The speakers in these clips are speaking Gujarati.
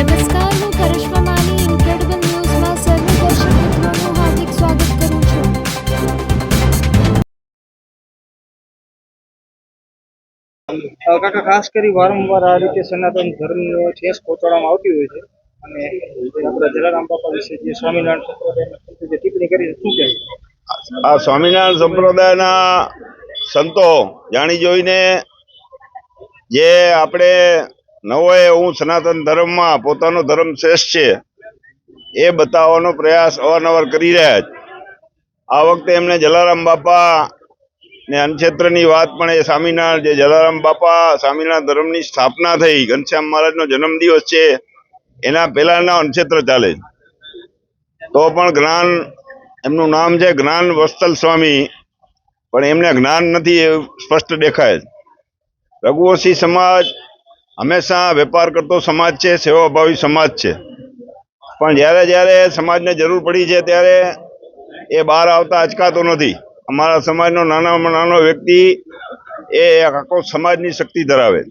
નમસ્કાર હું કરિશ્મા માની ઇન્ક્રેડિબલ ન્યૂઝમાં સર્વે દર્શક મિત્રોનું હાર્દિક સ્વાગત કરું છું કાકા ખાસ કરી વારંવાર આ રીતે સનાતન ધર્મનો ઠેસ પહોંચાડવામાં આવતી હોય છે અને આપણા જલારામ બાપા વિશે જે સ્વામિનારાયણ જે ટિપ્પણી કરી શું કહેશો આ સ્વામિનારાયણ સંપ્રદાયના સંતો જાણી જોઈને જે આપણે નવોએ હું સનાતન ધર્મમાં પોતાનો ધર્મ શ્રેષ્ઠ છે. એ બતાવવાનો પ્રયાસ અવારનવાર કરી રહ્યા છે. આ વખતે એમને જલારામ બાપા ને અનક્ષેત્રની વાત પણ એ સ્વામિનારાયણ, જે જલારામ બાપા સ્વામિનારાયણ ધર્મની સ્થાપના થઈ, ઘનશ્યામ મહારાજનો જન્મદિવસ છે, એના પહેલાના અનક્ષેત્ર ચાલે તો પણ જ્ઞાન, એમનું નામ છે જ્ઞાન વસ્તલ સ્વામી, પણ એમને જ્ઞાન નથી એવું સ્પષ્ટ દેખાય. રઘુવંશી સમાજ હંમેશા વેપાર કરતો સમાજ છે, સેવાભાવી સમાજ છે. પણ જ્યારે જ્યારે સમાજને જરૂર પડી છે, ત્યારે એ બહાર આવતા અચકાતો નથી. અમારા સમાજનો નાનામાં નાનો વ્યક્તિ એ આખો સમાજની શક્તિ ધરાવે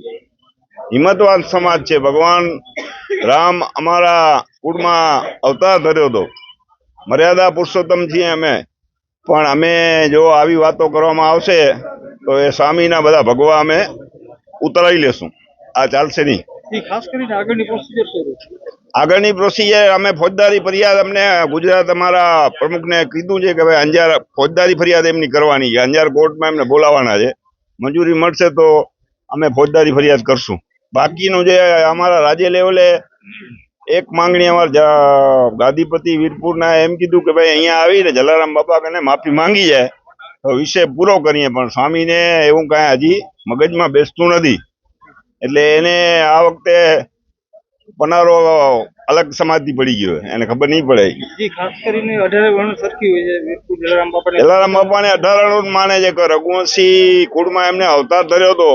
હિંમતવાન સમાજ છે. ભગવાન રામ અમારા કુળમાં અવતાર ધર્યો હતો. મર્યાદા પુરુષોત્તમ છીએ અમે. પણ અમે જો આવી વાતો કરવામાં આવશે, તો એ સ્વામીના બધા ભગવા અમે ઉતરાવી લેશું. આ ચાલશે નહીં. આગળની પ્રોસિજર અમે ફોજદારી ફરિયાદ અમને ગુજરાત અમારા પ્રમુખને કીધું છે કે ભાઈ અંજાર ફોજદારી ફરિયાદ એમની કરવાની છે. અંજાર કોર્ટમાં એમને બોલાવવાના છે. મંજૂરી મળશે તો અમે ફોજદારી ફરિયાદ કરશું. બાકીનું જે અમારા રાજ્ય લેવલે એક માંગણી અમારા ગાદીપતિ વીરપુરના એમ કીધું કે ભાઈ અહીંયા આવીને જલારામ બાપા કને માફી માંગી જાય તો વિષય પૂરો કરીએ. પણ સ્વામીને એવું કાંઈ હજી મગજમાં બેસતું નથી. એટલે એને આ વખતે પનારો અલગ સમાજથી પડી ગયો એને ખબર નહીં પડે. ખાસ કરીને અઢારે વર્ણ સરખી હોય છે. જલારામ બાપાને જલારામ બાપાને અઢાર વર્ણ માને છે કે રઘુવંશી કુળમાં એમને અવતાર ધર્યો હતો.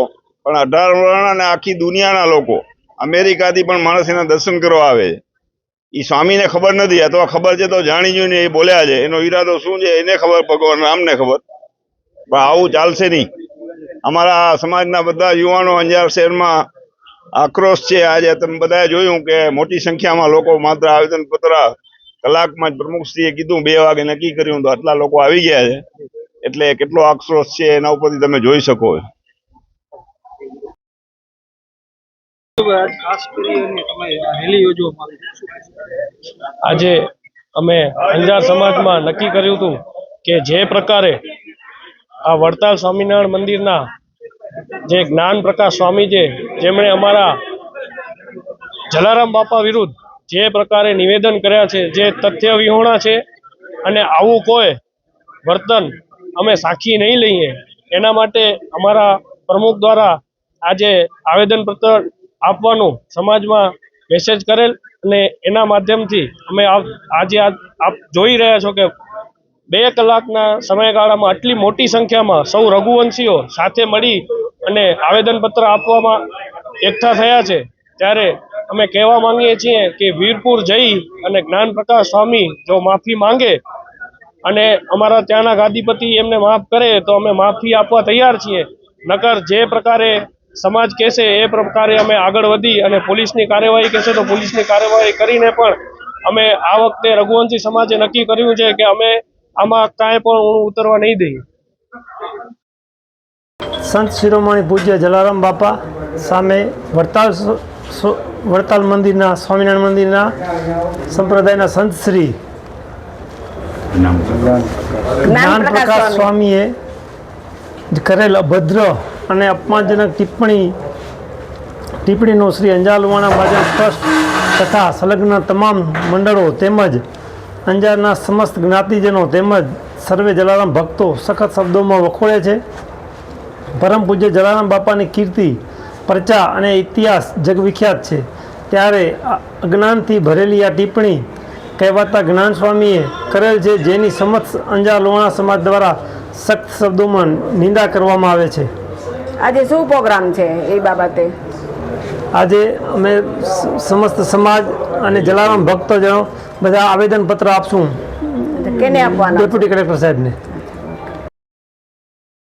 પણ અઢાર વર્ણ અને આખી દુનિયાના લોકો અમેરિકાથી પણ માણસ એના દર્શન કરવા આવે છે. એ સ્વામીને ખબર નથી. અથવા ખબર છે તો જાણી જોઈને એ બોલ્યા છે. એનો ઈરાદો શું છે? એને ખબર ભગવાન રામને ખબર. પણ આવું ચાલશે નહીં. અમારા સમાજના બધા યુવાનો અંજાર શહેરમાં આક્રોશ છે આજે તમે બધાએ જોયું કે મોટી સંખ્યામાં લોકો માત્ર આવેદન પત્ર કલાકમાં જ પ્રમુખશ્રીએ કીધું, બે વાગે નક્કી કર્યું તો આટલા લોકો આવી ગયા છે એટલે કેટલો આક્રોશ છે એના ઉપરથી તમે જોઈ શકો? આજે અમે અંજાર સમાજમાં નક્કી કર્યું હતું કે જે પ્રકારે આ વડતાલ સ્વામિનારાયણ મંદિરના જે જ્ઞાન પ્રકાશ સ્વામી છે જેમણે અમારા જલારામ બાપા વિરુદ્ધ જે પ્રકારે નિવેદન કર્યા છે, જે તથ્ય વિહોણા છે અને આવું કોઈ વર્તન અમે સાખી નહીં લઈએ, એના માટે અમારા પ્રમુખ દ્વારા આજે આવેદનપત્ર આપવાનું સમાજમાં મેસેજ કરેલ અને એના માધ્યમથી અમે આજે આપ જોઈ રહ્યા છો કે બે કલાકના સમયગાળામાં આટલી મોટી સંખ્યામાં સૌ રઘુવંશીઓ સાથે મળી અને આવેદનપત્ર આપવામાં એકઠા થયા છે. ત્યારે અમે કહેવા માંગીએ છીએ કે વીરપુર જઈ અને જ્ઞાન પ્રકાશ સ્વામી જો માફી માંગે અને અમારા ત્યાંના ગાદીપતિ એમને માફ કરે તો અમે માફી આપવા તૈયાર છીએ. નકર જે પ્રકારે સમાજ કહેશે એ પ્રકારે અમે આગળ વધી અને પોલીસની કાર્યવાહી કહેશે તો પોલીસની કાર્યવાહી કરીને પણ અમે આ વખતે રઘુવંશી સમાજે નક્કી કર્યું છે કે અમે આમાં કાંઈ પણ ઊણું ઉતરવા નહીં દઈએ સંત શિરોમણી પૂજ્ય જલારામ બાપા સામે વડતાલ વડતાલ મંદિરના સ્વામિનારાયણ મંદિરના સંપ્રદાયના સંત શ્રી જ્ઞાન પ્રકાશ સ્વામીએ કરેલ અભદ્ર અને અપમાનજનક ટિપ્પણી ટિપ્પણીનો શ્રી અંજાલવાણા મહાજન ટ્રસ્ટ તથા સંલગ્ન તમામ મંડળો તેમજ અંજારના સમસ્ત જ્ઞાતિજનો તેમજ સર્વે જલારામ ભક્તો સખત શબ્દોમાં વખોળે છે. પરમ પૂજ્ય જલારામ બાપાની કીર્તિ પ્રચા અને ઇતિહાસ જગવિખ્યાત છે. ત્યારે અજ્ઞાનથી ભરેલી આ ટિપ્પણી કહેવાતા જ્ઞાન સ્વામીએ કરેલ છે જેની સમક્ષ અંજાર લોણા સમાજ દ્વારા સખ્ત શબ્દોમાં નિંદા કરવામાં આવે છે. આજે શું પ્રોગ્રામ છે એ બાબતે? આજે અમે સમસ્ત સમાજ અને જલારામ ભક્તજનો બધા આવેદનપત્ર આપશું. કેને આપવાના? ડેપ્યુટી કલેક્ટર સાહેબને.